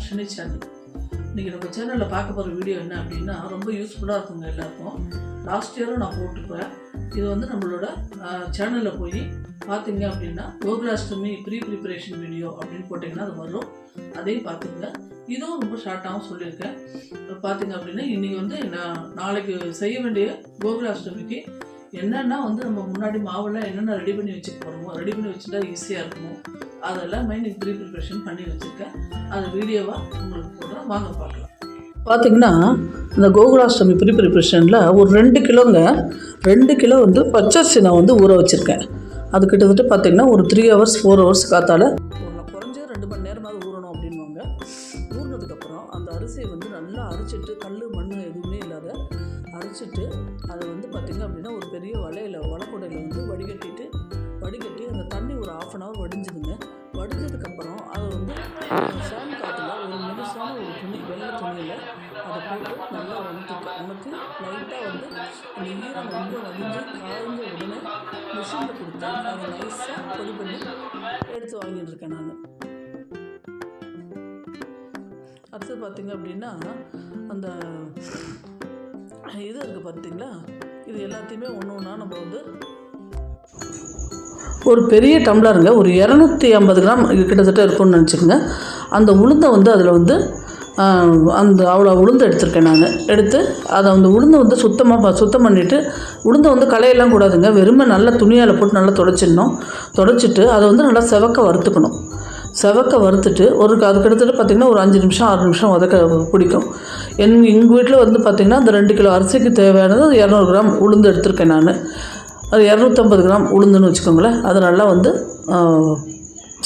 Ashwini channel. இன்றைக்கி நம்ம சேனலில் பார்க்க போகிற வீடியோ என்ன அப்படின்னா ரொம்ப யூஸ்ஃபுல்லாக இருக்குங்க எல்லாருக்கும். லாஸ்ட் இயரும் நான் போட்டுப்பேன் இது வந்து நம்மளோட சேனலில் போய் பார்த்தீங்க அப்படின்னா கோகுலாஷ்டமி ப்ரீ ப்ரிப்பரேஷன் வீடியோ அப்படின்னு போட்டிங்கன்னா அது வரும். அதையும் பார்த்துங்க இதுவும் ரொம்ப ஷார்ட்டாகவும் சொல்லியிருக்கேன். பார்த்தீங்க அப்படின்னா இன்றைக்கி வந்து நான் நாளைக்கு செய்ய வேண்டிய கோகுலாஷ்டமிக்கு என்னென்னா வந்து நம்ம முன்னாடி மாவெல்லாம் என்னென்ன ரெடி பண்ணி வச்சுக்க போகிறோம் ரெடி பண்ணி வச்சுட்டா ஈஸியாக இருக்குமோ? அதெல்லாம் இன்னைக்கு ப்ரீ ப்ரிப்ரேஷன் பண்ணி வச்சுருக்கேன். அதை வீடியோவாக உங்களுக்கு போடுறேன் வாங்க பார்க்கலாம். பார்த்தீங்கன்னா இந்த கோகுலாஷ்டமி ப்ரீ ப்ரிப்பரேஷனில் ஒரு ரெண்டு கிலோங்க ரெண்டு கிலோ வந்து பச்சரிசி நான் வந்து ஊற வச்சுருக்கேன். அது கிட்டத்தட்ட பார்த்தீங்கன்னா ஒரு த்ரீ ஹவர்ஸ் ஃபோர் ஹவர்ஸ் காத்தால் குறைஞ்சது ரெண்டு மணி நேரமாவது ஊறணும் அப்படின்வாங்க ஊறினதுக்கப்புறம் அந்த அரிசியை வந்து நல்லா அரைச்சிட்டு கல் மண் எதுவுமே இல்லாத அரைச்சிட்டு அதை வந்து பார்த்திங்க அப்படின்னா ஒரு பெரிய வலையில் வளக்குடையில் வந்து வடிகட்டிட்டு வடிகட்டி அந்த தண்ணி ஒரு ஆஃப் அன் ஹவர் வடிஞ்சுதுங்க. வடிஞ்சதுக்கப்புறம் அதை வந்து ஃபேன் காற்றுல ஒரு மெலிசான ஒரு துணி வெள்ளை துணியில் அதை போட்டு நல்லா வந்துட்டு உனக்கு லைட்டாக வந்து அந்த ஈரம் ரொம்ப வடிஞ்சு காய்ஞ்ச உடனே மிஷினில் கொடுத்து அதை நைஸாக பொடி பண்ணி எடுத்து வாங்கிட்டு இருக்கேன் நான். அடுத்தது பார்த்திங்க அப்படின்னா அந்த இது இருக்குது பார்த்தீங்களா இது எல்லாத்தையுமே ஒன்று ஒன்றா நம்ம வந்து ஒரு பெரிய டம்ளருங்க ஒரு இரநூத்தி ஐம்பது கிராம் கிட்டத்தட்ட இருக்கும்னு நினச்சிக்கோங்க. அந்த உளுந்தை வந்து அதில் வந்து அந்த அவ்வளோ உளுந்து எடுத்திருக்கேன் நான். எடுத்து அதை அந்த உளுந்தை வந்து சுத்தமாக சுத்தம் பண்ணிவிட்டு உளுந்தை வந்து களையெல்லாம் கூடாதுங்க. வெறுமை நல்லா துணியால் போட்டு நல்லா தொடச்சிடணும். தொடச்சிட்டு அதை வந்து நல்லா செவக்க வறுத்துக்கணும். செவக்க வறுத்துட்டு ஒரு அதுக்கடுத்துட்டு கிட்டத்தட்ட பார்த்திங்கன்னா ஒரு அஞ்சு நிமிஷம் ஆறு நிமிஷம் வதக்க பிடிக்கும். என் எங்கள் வீட்டில் வந்து பார்த்திங்கன்னா அந்த ரெண்டு கிலோ அரிசிக்கு தேவையானது இரநூறு கிராம் உளுந்து எடுத்திருக்கேன் நான். அது இரநூத்தம்பது கிராம் உளுந்துன்னு வச்சுக்கோங்களேன். அது நல்லா வந்து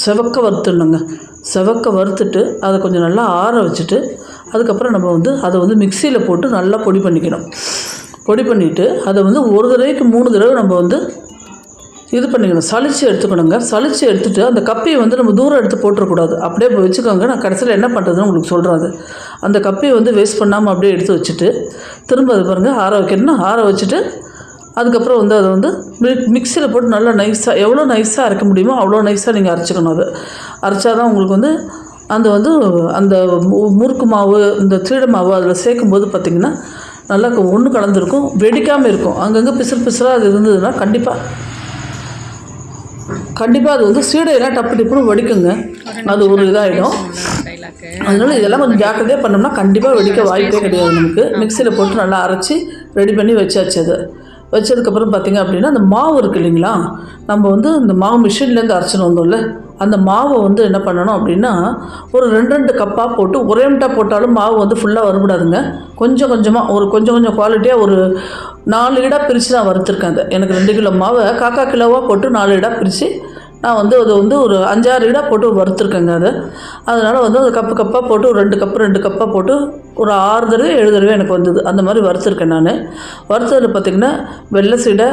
செவக்க வறுத்துடணுங்க. செவக்க வறுத்துட்டு அதை கொஞ்சம் நல்லா ஆற வச்சுட்டு அதுக்கப்புறம் நம்ம வந்து அதை வந்து மிக்சியில் போட்டு நல்லா பொடி பண்ணிக்கணும். பொடி பண்ணிவிட்டு அதை வந்து ஒரு தடவைக்கு மூணு தடவை நம்ம வந்து இது பண்ணிக்கணும். சளிச்சு எடுத்துக்கணுங்க. சளிச்சு எடுத்துகிட்டு அந்த கப்பியை வந்து நம்ம தூரம் எடுத்து போட்டுறக்கூடாது. அப்படியே இப்போ வச்சுக்கோங்க. நான் கடைசியில் என்ன பண்ணுறதுன்னு உங்களுக்கு சொல்கிறேன் அந்த கப்பியை வந்து வேஸ்ட் பண்ணாமல் அப்படியே எடுத்து வச்சுட்டு திரும்ப அது பாருங்கள் ஆற வைக்கணும்னா ஆற வச்சுட்டு அதுக்கப்புறம் வந்து அதை வந்து மிக் மிக்சியில் போட்டு நல்லா நைஸாக எவ்வளோ நைஸாக அரைக்க முடியுமோ அவ்வளோ நைஸாக நீங்கள் அரைச்சிக்கணும் அது. அரைச்சாதான் உங்களுக்கு வந்து அந்த வந்து அந்த மு- முறுக்கு மாவு இந்த சீடை மாவு அதில் சேர்க்கும்போது பார்த்திங்கன்னா நல்லா ஒன்று கலந்துருக்கும் வெடிக்காமல் இருக்கும். அங்கங்கே பிசுறு பிசுறாக அது இருந்ததுன்னா கண்டிப்பாக கண்டிப்பாக அது வந்து சீடையெல்லாம் டப்பு டிப்புன்னு வடிக்குங்க. அது ஒரு இதாகிடும் அதனால இதெல்லாம் கொஞ்சம் ஜாக்கிரதையாக பண்ணோம்னா கண்டிப்பாக வெடிக்க வாய்ப்பே கிடையாது நமக்கு. மிக்சியில் போட்டு நல்லா அரைச்சி ரெடி பண்ணி வச்சாச்சு அது. வச்சதுக்கப்புறம் பார்த்திங்க அப்படின்னா அந்த மாவு இருக்கு இல்லைங்களா? நம்ம வந்து இந்த மாவு மிஷின்லேருந்து அரைச்சின்னு வந்தோம்ல அந்த மாவை வந்து என்ன பண்ணணும் அப்படின்னா ஒரு ரெண்டு ரெண்டு கப்பாக போட்டு ஒரே மிட்டா போட்டாலும் மாவு வந்து ஃபுல்லாக வரக்கூடாதுங்க. கொஞ்சம் கொஞ்சமாக ஒரு கொஞ்சம் கொஞ்சம் குவாலிட்டியாக ஒரு நாலு இடாக பிரித்து நான் வறுத்துருக்கேன் அதை. எனக்கு ரெண்டு கிலோ மாவை காக்கா கிலோவாக போட்டு நாலு இடாக பிரித்து நான் வந்து அது வந்து ஒரு அஞ்சாறு இடாக போட்டு வறுத்துருக்கேங்க அது. அதனால் வந்து அது கப்பு கப்பாக போட்டு ஒரு ரெண்டு கப்பு ரெண்டு கப்பாக போட்டு ஒரு ஆறு தடவை ஏழு தடவை எனக்கு வந்தது. அந்த மாதிரி வறுத்துருக்கேன் நான். வறுத்ததில் பார்த்திங்கன்னா வெள்ளை சீடை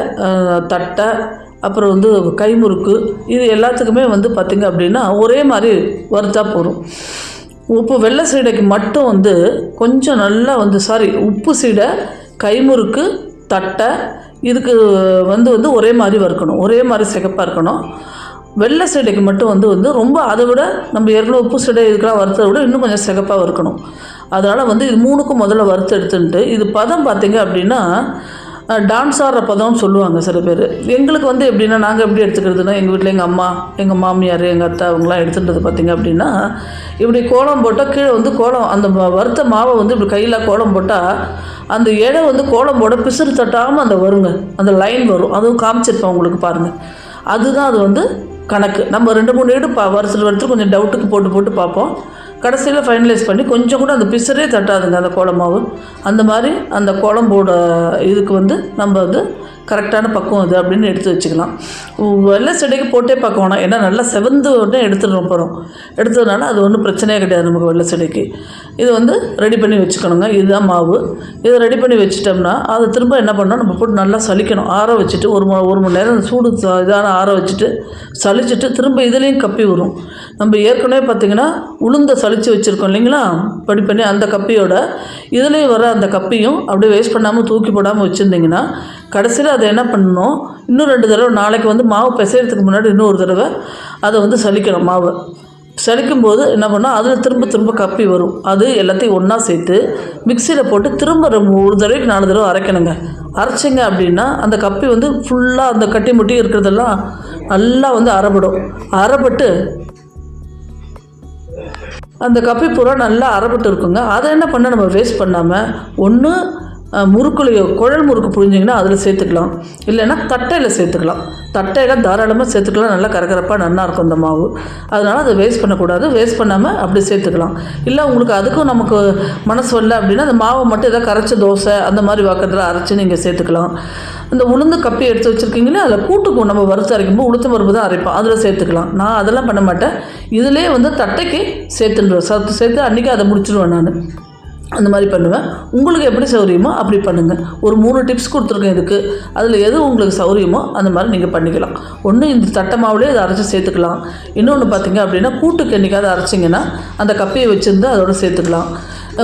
தட்டை அப்புறம் வந்து கைமுறுக்கு இது எல்லாத்துக்குமே வந்து பார்த்திங்க அப்படின்னா ஒரே மாதிரி வறுத்தா போதும். உப்பு வெள்ளை சீடைக்கு மட்டும் வந்து கொஞ்சம் நல்லா வந்து சாரி உப்பு சீடை கைமுறுக்கு தட்டை இதுக்கு வந்து வந்து ஒரே மாதிரி வறுக்கணும். ஒரே மாதிரி சிகப்பாக இருக்கணும். வெள்ளை சீடைக்கு மட்டும் வந்து வந்து ரொம்ப அதை விட நம்ம ஏற்கனவே உப்பு சீடை இதுக்கெல்லாம் வறுத்ததை விட இன்னும் கொஞ்சம் சிகப்பாக இருக்கணும் அதனால் வந்து இது மூணுக்கும் முதல்ல வறுத்து எடுத்துன்ட்டு இது பதம் பார்த்தீங்க அப்படின்னா டான்ஸ் ஆடுற பதம்னு சொல்லுவாங்க சில பேர். எங்களுக்கு வந்து எப்படின்னா நாங்கள் எப்படி எடுத்துக்கிறதுனா எங்கள் வீட்டில் எங்கள் அம்மா எங்கள் மாமியார் எங்கள் அத்தை அவங்களாம் எடுத்துன்றது பார்த்தீங்க அப்படின்னா இப்படி கோலம் போட்டால் கீழே வந்து கோலம் அந்த வறுத்த மாவை வந்து இப்படி கையில் கோலம் போட்டால் அந்த இலை வந்து கோலம் போட பிசுறு தட்டாமல் அந்த வருங்க. அந்த லைன் வரும். அதுவும் காமிச்சிருப்பேன் உங்களுக்கு பாருங்கள் அதுதான் அது வந்து கணக்கு. நம்ம ரெண்டு மூணு வீடு பா வருஷத்தில் வருஷத்தில் கொஞ்சம் டவுட்டுக்கு போட்டு போட்டு பார்ப்போம். கடைசியில் ஃபைனலைஸ் பண்ணி கொஞ்சம் கூட அந்த பிசரே தட்டாதுங்க அந்த கோலமாவு. அந்த மாதிரி அந்த கோலம்போட இதுக்கு வந்து நம்ம வந்து கரெக்டான பக்குவம் அது அப்படின்னு எடுத்து வச்சுக்கலாம். வெள்ளை செடிக்கு போட்டே பார்க்க வேணாம் ஏன்னா நல்லா செவந்து உடனே எடுத்துட போகிறோம் எடுத்ததுனால அது ஒன்றும் பிரச்சனையே கிடையாது நமக்கு வெள்ளை செடிக்கு இது வந்து ரெடி பண்ணி வச்சுக்கணுங்க. இதுதான் மாவு. இதை ரெடி பண்ணி வச்சிட்டோம்னா அதை திரும்ப என்ன பண்ணோம் நம்ம போட்டு நல்லா சலிக்கணும் ஆற வச்சுட்டு ஒரு ம ஒரு மணி நேரம் சூடு இதான ஆற வச்சுட்டு சலிச்சிட்டு திரும்ப இதுலேயும் கப்பி வரும் நம்ம ஏற்கனவே பார்த்திங்கன்னா உளுந்த சளிச்சு வச்சுருக்கோம் இல்லைங்களா? படி பண்ணி அந்த கப்பியோட இதுலேயும் வர அந்த கப்பியும் அப்படியே வேஸ்ட் பண்ணாமல் தூக்கி போடாமல் வச்சுருந்தீங்கன்னா கடைசியில் அதை என்ன பண்ணணும்? இன்னும் ரெண்டு தடவை நாளைக்கு வந்து மாவு பிசைகிறதுக்கு முன்னாடி இன்னொரு தடவை அதை வந்து சலிக்கணும் மாவை. சலிக்கும் போது என்ன பண்ணால் அதில் திரும்ப திரும்ப கப்பி வரும். அது எல்லாத்தையும் ஒன்றா சேர்த்து மிக்சியில் போட்டு திரும்ப ஒரு தடவைக்கு நாலு தடவை அரைக்கணுங்க. அரைச்சிங்க அப்படின்னா அந்த கப்பி வந்து ஃபுல்லாக அந்த கட்டி முட்டி இருக்கிறதெல்லாம் நல்லா வந்து அரைபடும் அரைப்பட்டு அந்த கப்பி பூரா நல்லா அரைப்பட்டு இருக்குங்க. அதை என்ன பண்ண நம்ம வேஸ்ட் பண்ணாமல் ஒன்று முறுக்குலையோ குழல் முறுக்கு புழிஞ்சிங்கன்னா அதில் சேர்த்துக்கலாம். இல்லைன்னா தட்டையில் சேர்த்துக்கலாம். தட்டையில் தாராளமாக சேர்த்துக்கலாம். நல்லா கரகரப்பாக நல்லா இருக்கும் இந்த மாவு. அதனால் அதை வேஸ்ட் பண்ணக்கூடாது. வேஸ்ட் பண்ணாமல் அப்படி சேர்த்துக்கலாம். இல்லை உங்களுக்கு அதுக்கும் நமக்கு மனசு வரல அப்படின்னா அந்த மாவை மட்டும் ஏதாவது கரைச்ச தோசை அந்த மாதிரி வாக்கத்தில் அரைச்சி நீங்கள் சேர்த்துக்கலாம். இந்த உளுந்து கப்பி எடுத்து வச்சுருக்கீங்களே அதில் கூட்டுக்கும். நம்ம வறுத்து அரைக்கும்போது உளுத்து பருப்பு தான் அரைப்போம். அதில் சேர்த்துக்கலாம். நான் அதெல்லாம் பண்ண மாட்டேன். இதிலே வந்து தட்டைக்கு சேர்த்துடுவேன் சத்து சேர்த்து அன்றைக்கி அதை முடிச்சிடுவேன் நான். அந்த மாதிரி பண்ணுவேன் உங்களுக்கு எப்படி சௌரியமோ அப்படி பண்ணுங்கள் ஒரு மூணு டிப்ஸ் கொடுத்துருக்கேன் இதுக்கு. அதில் எது உங்களுக்கு சௌரியமோ அந்த மாதிரி நீங்கள் பண்ணிக்கலாம். ஒன்று இந்த தட்டை மாவுலேயே அதை அரைச்சி சேர்த்துக்கலாம். இன்னொன்று பார்த்தீங்க அப்படின்னா கூட்டுக்கு என்றைக்காவது அரைச்சிங்கன்னா அந்த கப்பையை வச்சுருந்து அதோட சேர்த்துக்கலாம்.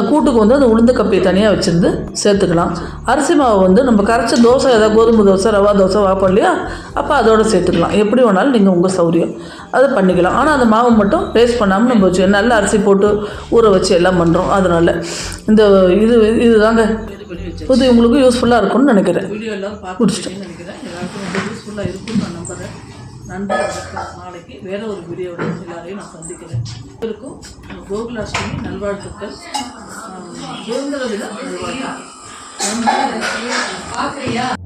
கூட்டுக்கு வந்து அந்த உளுந்து கப்பியை தனியாக வச்சுருந்து சேர்த்துக்கலாம். அரிசி மாவு வந்து நம்ம கரைச்ச தோசை ஏதாவது கோதுமை தோசை ரவா தோசை வாப்போம் இல்லையா? அப்போ அதோட சேர்த்துக்கலாம். எப்படி வேணாலும் நீங்கள் உங்கள் சௌரியம். அதை பண்ணிக்கலாம். ஆனால் அந்த மாவு மட்டும் வேஸ்ட் பண்ணாமல் நம்ம வச்சு நல்ல அரிசி போட்டு ஊற வச்சு எல்லாம் பண்ணுறோம் அதனால் இந்த இது இதுதாங்க. இது உங்களுக்கு யூஸ்ஃபுல்லாக இருக்கும்னு நினைக்கிறேன். வீடியோ நன்றி வணக்கம் நாளைக்கு வேற ஒரு வீடியோவோட எல்லாரையும் நான் சந்திக்கிறேன். இருக்கும் கோகுலாஷ்டமி நல்வாழ்த்துக்கள். சுதந்திர தினம் நல்வாழ்த்துக்கள். நன்றி.